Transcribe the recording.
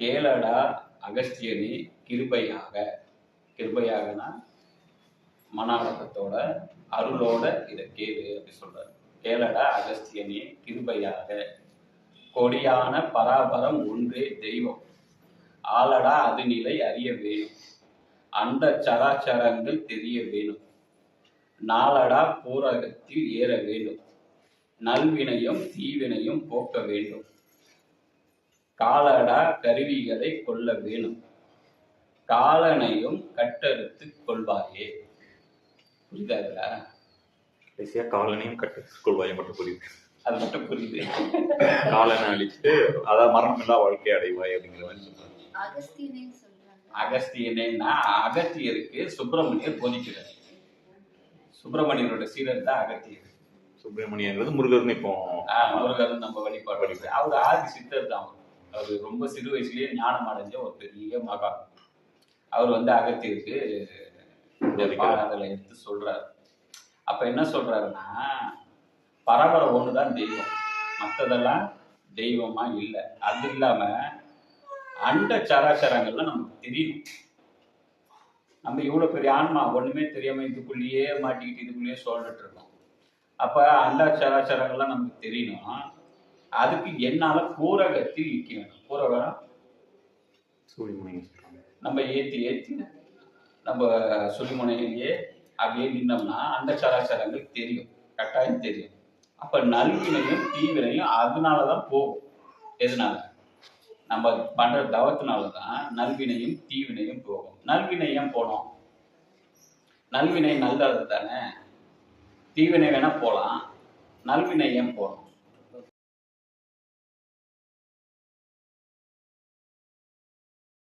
கேளடா அகஸ்தியனே கிருபையாக. கிருபையாகனா மன அடக்கத்தோட அருளோட இதை கேளு அப்படி சொல்றாரு. கேளடா அகஸ்தியனே கிருபையாக. கொடியான பராபரம் ஒன்றே தெய்வம். ஆளடா அது நிலை அறிய வேணும். அந்த சராச்சரங்கள் தெரிய வேணும். நாளடா பூரகத்தில் ஏற வேண்டும் நல்வினையும் தீவினையும் போக்க வேண்டும். காலடா கருவிகளை கொள்ள வேணும். காலனையும் கட்டறுத்து கொள்வாயே. புரியுதா கடைசியா காலனையும் கட்டு கொள்வாயை மட்டும் புரியுது. அது மட்டும் புரியுது. காலனை அழிச்சுட்டு அதாவது மரணம் இல்லா வாழ்க்கை அடைவாய் அப்படிங்கிற மாதிரி சொல்றாங்க. அகஸ்தியனே சொல்றாங்க. அகஸ்தியனேன்னா அகத்தியருக்கு சுப்பிரமணியர் போதிக்கிறார். சுப்பிரமணியரோட சீரர் தான் அகத்தியர். சுப்பிரமணியங்கிறது முருகர்னு இப்போ ஆஹ் முருகன் நம்ம வழிபாடு வழிபாடு அவர் ஆதி சித்தர் தான் அவர். அவர் ரொம்ப சிறு வயசுலயே ஞானம் அடைஞ்ச ஒரு பெரிய மகான் அவர் வந்து இந்த பாடங்களை எடுத்து சொல்றாரு. அப்ப என்ன சொல்றாருன்னா பரம்பரை ஒண்ணுதான் தெய்வம். மற்றதெல்லாம் தெய்வமா இல்லை. அது இல்லாம அண்ட சராச்சரங்கள்லாம் நமக்கு தெரியணும். நம்ம இவ்வளவு பெரிய ஆன்மா ஒண்ணுமே தெரியாம இதுக்குள்ளேயே மாட்டிக்கிட்டு இதுக்குள்ளேயே சொல்லிட்டு இருக்கோம். அப்ப அண்ட சராச்சரங்கள்லாம் நமக்கு தெரியணும். அதுக்கு என்னால பூரகத்தில் நிக்க வேணும் பூரகம் நம்ம ஏத்தி ஏத்தி நம்ம சுழிமுனையிலேயே அப்படியே நின்னோம்னா அந்த சராச்சரங்கள் தெரியும். கட்டாயம் தெரியும். அப்ப நல்வினையும் தீவினையும் அதனாலதான் போகும். எதனால? நம்ம பண்ற தவத்தினாலதான் நல்வினையும் தீவினையும் போகும். நல்வினை ஏன் போனோம்? நல்வினை நல்லது தானே தீவினை வேணா போலாம். நல்வினை ஏன் போகணும்